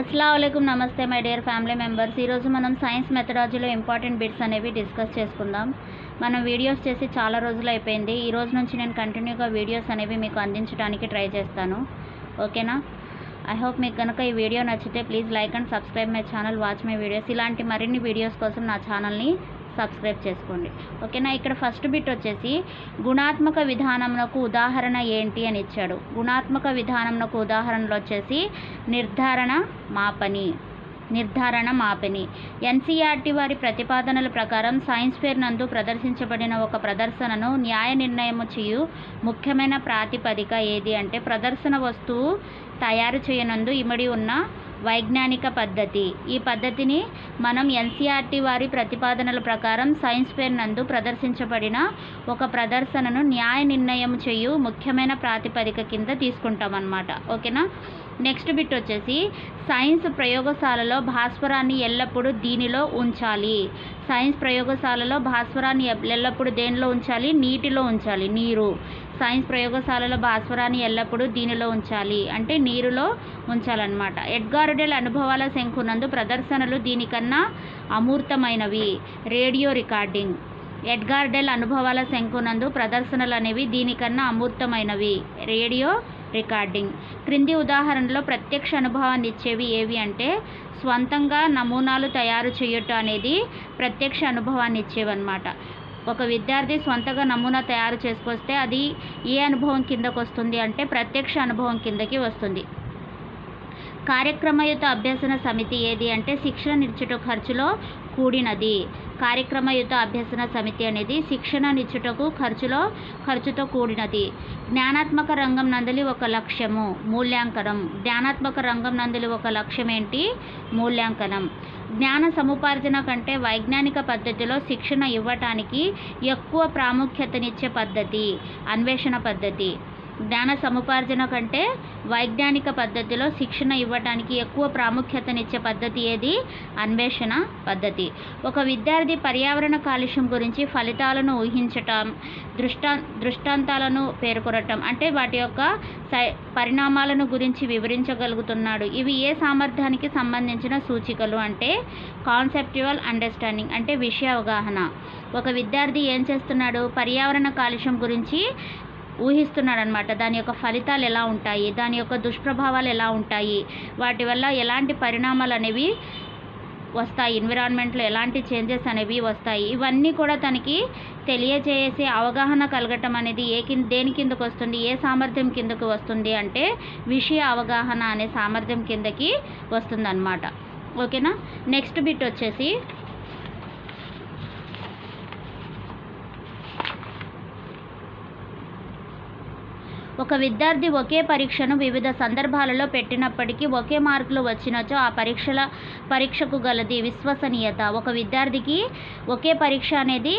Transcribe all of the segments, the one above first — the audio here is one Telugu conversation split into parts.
అస్సలం నమస్తే మై డియర్ ఫ్యామిలీ మెంబర్స్. ఈరోజు మనం సైన్స్ మెథడాలజీలో ఇంపార్టెంట్ బిట్స్ అనేవి డిస్కస్ చేసుకుందాం. మనం వీడియోస్ చేసి చాలా రోజులు అయిపోయింది. ఈ రోజు నుంచి నేను కంటిన్యూగా వీడియోస్ అనేవి మీకు అందించడానికి ట్రై చేస్తాను. ఓకేనా? ఐ హోప్ మీకు కనుక ఈ వీడియో నచ్చితే please like and subscribe my channel watch my videos. ఇలాంటి మరిన్ని వీడియోస్ కోసం నా ఛానల్ని సబ్స్క్రైబ్ చేసుకోండి. ఓకేనా ఇక్కడ ఫస్ట్ బిట్ వచ్చేసి గుణాత్మక విధానమునకు ఉదాహరణ ఏంటి అని ఇచ్చాడు. గుణాత్మక విధానమునకు ఉదాహరణలు వచ్చేసి నిర్ధారణ మాపని నిర్ధారణ మాపిని. ఎన్సీఆర్టీ వారి ప్రతిపాదనల ప్రకారం సైన్స్ ఫేర్ నందు ప్రదర్శించబడిన ఒక ప్రదర్శనను న్యాయ నిర్ణయము చేయు ముఖ్యమైన ప్రాతిపదిక ఏది అంటే ప్రదర్శన వస్తువు తయారు చేయనందు ఇమడి ఉన్న వైజ్ఞానిక పద్ధతి. ఈ పద్ధతిని మనం ఎన్సీఆర్టీ వారి ప్రతిపాదనల ప్రకారం సైన్స్ ఫేర్ నందు ప్రదర్శించబడిన ఒక ప్రదర్శనను న్యాయ నిర్ణయం చేయు ముఖ్యమైన ప్రాతిపదిక కింద తీసుకుంటాం అన్నమాట ఓకేనా? నెక్స్ట్ బిట్ వచ్చేసి సైన్స్ ప్రయోగశాలలో భాస్వరాన్ని ఎల్లప్పుడూ దీనిలో ఉంచాలి. సైన్స్ ప్రయోగశాలలో భాస్వరాన్ని ఎల్లప్పుడూ దేనిలో ఉంచాలి? నీటిలో ఉంచాలి. నీరు. సైన్స్ ప్రయోగశాలలో భాస్వరాన్ని ఎల్లప్పుడూ దీనిలో ఉంచాలి. అంటే నీరులో ఉంచాలన్నమాట. ఎడ్గార్డెల్ అనుభవాల శంకునందు ప్రదర్శనలు దీనికన్నా అమూర్తమైనవి. Radio recording. ఎడ్గార్డెల్ అనుభవాల శంకునందు ప్రదర్శనలు అనేవి దీనికన్నా అమూర్తమైనవి. Radio recording. క్రింది ఉదాహరణలో ప్రత్యక్ష అనుభవాన్ని ఇచ్చేవి ఏవి అంటే స్వంతంగా నమూనాలు తయారు చేయటం అనేది ప్రత్యక్ష అనుభవాన్ని ఇచ్చేవన్నమాట. ఒక విద్యార్థి స్వంతగా నమూనా తయారు చేసుకొస్తే అది ఏ అనుభవం కిందకు వస్తుంది అంటే ప్రత్యక్ష అనుభవం కిందకి వస్తుంది. కార్యక్రమయుత అభ్యసన సమితి ఏది అంటే శిక్షణ నిచ్చుట ఖర్చులో కూడినది. కార్యక్రమయుత అభ్యసన సమితి అనేది శిక్షణ నిచ్చుటకు ఖర్చులో ఖర్చుతో కూడినది. జ్ఞానాత్మక రంగం నందలి ఒక లక్ష్యము మూల్యాంకనం. జ్ఞానాత్మక రంగం నందలి ఒక లక్ష్యం ఏంటి మూల్యాంకనం. జ్ఞాన సముపార్జన కంటే వైజ్ఞానిక పద్ధతిలో శిక్షణ ఇవ్వటానికి ఎక్కువ ప్రాముఖ్యతనిచ్చే పద్ధతి అన్వేషణ పద్ధతి. జ్ఞాన సముపార్జన కంటే వైజ్ఞానిక పద్ధతిలో శిక్షణ ఇవ్వటానికి ఎక్కువ ప్రాముఖ్యతనిచ్చే పద్ధతి ఏది? అన్వేషణ పద్ధతి. ఒక విద్యార్థి పర్యావరణ కాలుష్యం గురించి ఫలితాలను ఊహించటం దృష్టా దృష్టాంతాలను పేర్కొనటం అంటే వాటి యొక్క సై పరిణామాలను గురించి వివరించగలుగుతున్నాడు. ఇవి ఏ సామర్థ్యానికి సంబంధించిన సూచికలు అంటే కాన్సెప్చువల్ అండర్స్టాండింగ్ అంటే విషయ అవగాహన. ఒక విద్యార్థి ఏం చేస్తున్నాడు? పర్యావరణ కాలుష్యం గురించి ఊహిస్తున్నాడనమాట దాని యొక్క ఫలితాలు ఎలా ఉంటాయి? దాని యొక్క దుష్ప్రభావాలు ఎలా ఉంటాయి? వాటి వల్ల ఎలాంటి పరిణామాలు అనేవి వస్తాయి? ఎన్విరాన్మెంట్లో ఎలాంటి చేంజెస్ అనేవి వస్తాయి? ఇవన్నీ కూడా తనకి తెలియజేసే అవగాహన కలగటం అనేది ఏ కింద దేని కిందకు వస్తుంది? ఏ సామర్థ్యం కిందకు వస్తుంది? అంటే విషయ అవగాహన అనే సామర్థ్యం కిందకి వస్తుందన్నమాట. ఓకేనా? నెక్స్ట్ బిట్ వచ్చేసి ఒక విద్యార్థి ఒకే పరీక్షను వివిధ సందర్భాలలో పెట్టినప్పటికీ ఒకే మార్కులు వచ్చినచో ఆ పరీక్షల పరీక్షకు గలది విశ్వసనీయత. ఒక విద్యార్థికి ఒకే పరీక్ష అనేది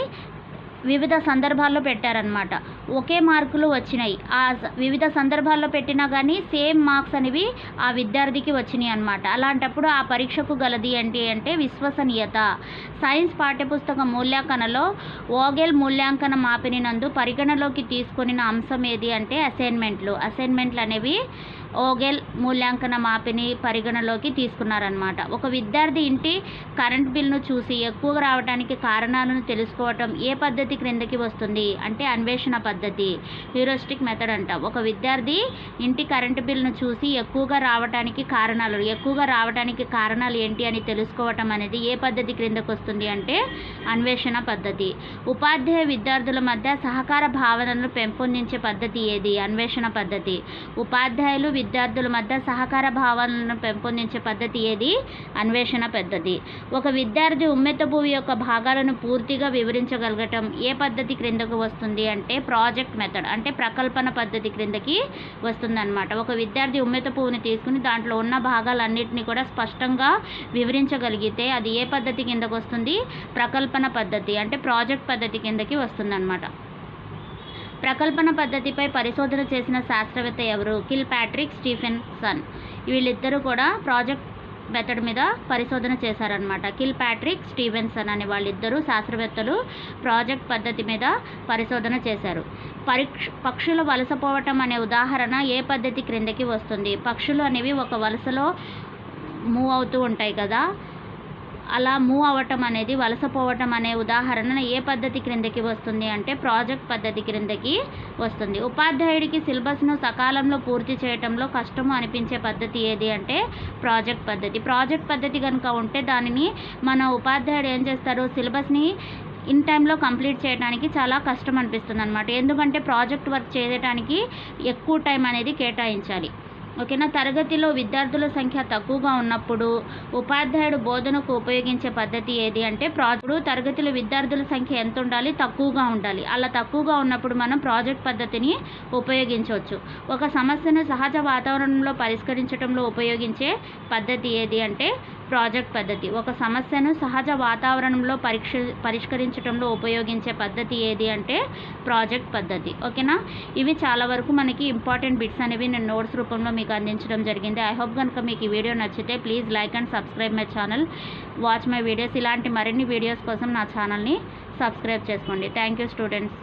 వివిధ సందర్భాల్లో పెట్టారనమాట ఒకే మార్కులు వచ్చినాయి. ఆ స- వివిధ సందర్భాల్లో పెట్టినా కానీ సేమ్ మార్క్స్ అనేవి ఆ విద్యార్థికి వచ్చినాయి అనమాట అలాంటప్పుడు ఆ పరీక్షకు గలది ఏంటి అంటే విశ్వసనీయత. సైన్స్ పాఠ్యపుస్తక మూల్యాంకనలో ఓగెల్ మూల్యాంకన మాపిని నందు పరిగణలోకి తీసుకుని అంశం ఏది అంటే అసైన్మెంట్లు. అసైన్మెంట్లు అనేవి ఓగెల్ మూల్యాంకన మాపిని పరిగణలోకి తీసుకున్నారనమాట ఒక విద్యార్థి ఇంటి కరెంట్ బిల్ను చూసి ఎక్కువగా రావడానికి కారణాలను తెలుసుకోవటం ఏ పద్ధతి క్రిందకి వస్తుంది? అంటే అన్వేషణ పద్ధతి. పద్ధతి. హ్యూరోస్టిక్ మెథడ్ అంటాం. ఒక విద్యార్థి ఇంటి కరెంటు బిల్ను చూసి ఎక్కువగా రావడానికి కారణాలు ఎక్కువగా రావడానికి కారణాలు ఏంటి అని తెలుసుకోవటం అనేది ఏ పద్ధతి క్రిందకు వస్తుంది అంటే అన్వేషణ పద్ధతి. ఉపాధ్యాయ విద్యార్థుల మధ్య సహకార భావనను పెంపొందించే పద్ధతి ఏది? అన్వేషణ పద్ధతి. ఉపాధ్యాయులు విద్యార్థుల మధ్య సహకార భావనలను పెంపొందించే పద్ధతి ఏది? అన్వేషణ పద్ధతి. ఒక విద్యార్థి ఉమ్మెత్త భూమి యొక్క భాగాలను పూర్తిగా వివరించగలగటం ఏ పద్ధతి క్రిందకు వస్తుంది అంటే ప్రా ప్రాజెక్ట్ మెథడ్ అంటే ప్రకల్పన పద్ధతి క్రిందకి వస్తుందన్నమాట. ఒక విద్యార్థి ఉమ్మెత పువ్వుని తీసుకుని దాంట్లో ఉన్న భాగాలన్నింటినీ కూడా స్పష్టంగా వివరించగలిగితే అది ఏ పద్ధతి కిందకు వస్తుంది? ప్రకల్పన పద్ధతి అంటే ప్రాజెక్ట్ పద్ధతి కిందకి వస్తుందన్నమాట. ప్రకల్పన పద్ధతిపై పరిశోధన చేసిన శాస్త్రవేత్త ఎవరు? కిల్ ప్యాట్రిక్ స్టీఫెన్ సన్ వీళ్ళిద్దరూ కూడా ప్రాజెక్ట్ మెథడ్ మీద పరిశోధన చేశారనమాట కిల్ ప్యాట్రిక్ స్టీవెన్సన్ అనే వాళ్ళిద్దరూ శాస్త్రవేత్తలు ప్రాజెక్ట్ పద్ధతి మీద పరిశోధన చేశారు. పరీక్ష పక్షులు వలసపోవటం అనే ఉదాహరణ ఏ పద్ధతి క్రిందకి వస్తుంది? పక్షులు అనేవి ఒక వలసలో మూవ్ అవుతూ ఉంటాయి కదా. అలా మూవ్ అవ్వటం అనేది వలసపోవటం అనే ఉదాహరణ ఏ పద్ధతి క్రిందకి వస్తుంది అంటే ప్రాజెక్ట్ పద్ధతి క్రిందకి వస్తుంది. ఉపాధ్యాయుడికి సిలబస్ను సకాలంలో పూర్తి చేయటంలో కష్టము అనిపించే పద్ధతి ఏది అంటే ప్రాజెక్ట్ పద్ధతి. ప్రాజెక్ట్ పద్ధతి కనుక ఉంటే దానిని మన ఉపాధ్యాయుడు ఏం చేస్తారు సిలబస్ని ఇన్ టైంలో కంప్లీట్ చేయడానికి చాలా కష్టం అనిపిస్తుంది అనమాట ఎందుకంటే ప్రాజెక్ట్ వర్క్ చేయడానికి ఎక్కువ టైం అనేది కేటాయించాలి. ఓకేనా? తరగతిలో విద్యార్థుల సంఖ్య తక్కువగా ఉన్నప్పుడు ఉపాధ్యాయుడు బోధనకు ఉపయోగించే పద్ధతి ఏది అంటే ప్రాజెక్టు. తరగతిలో విద్యార్థుల సంఖ్య ఎంత ఉండాలి? తక్కువగా ఉండాలి. అలా తక్కువగా ఉన్నప్పుడు మనం ప్రాజెక్ట్ పద్ధతిని ఉపయోగించవచ్చు. ఒక సమస్యను సహజ వాతావరణంలో పరిష్కరించడంలో ఉపయోగించే పద్ధతి ఏది అంటే ప్రాజెక్ట్ పద్ధతి. ఒక సమస్యను సహజ వాతావరణంలో పరీక్ష పరిష్కరించడంలో ఉపయోగించే పద్ధతి ఏది అంటే ప్రాజెక్ట్ పద్ధతి. ఓకేనా? ఇవి చాలా వరకు మనకి ఇంపార్టెంట్ బిట్స్ అనేవి నేను నోట్స్ రూపంలో మీకు అందించడం జరిగింది. ఐ హోప్ కనుక మీకు ఈ వీడియో నచ్చితే please like and subscribe my channel. Watch my videos. ఇలాంటి మరిన్ని వీడియోస్ కోసం నా ఛానల్ని సబ్స్క్రైబ్ చేసుకోండి. Thank you students.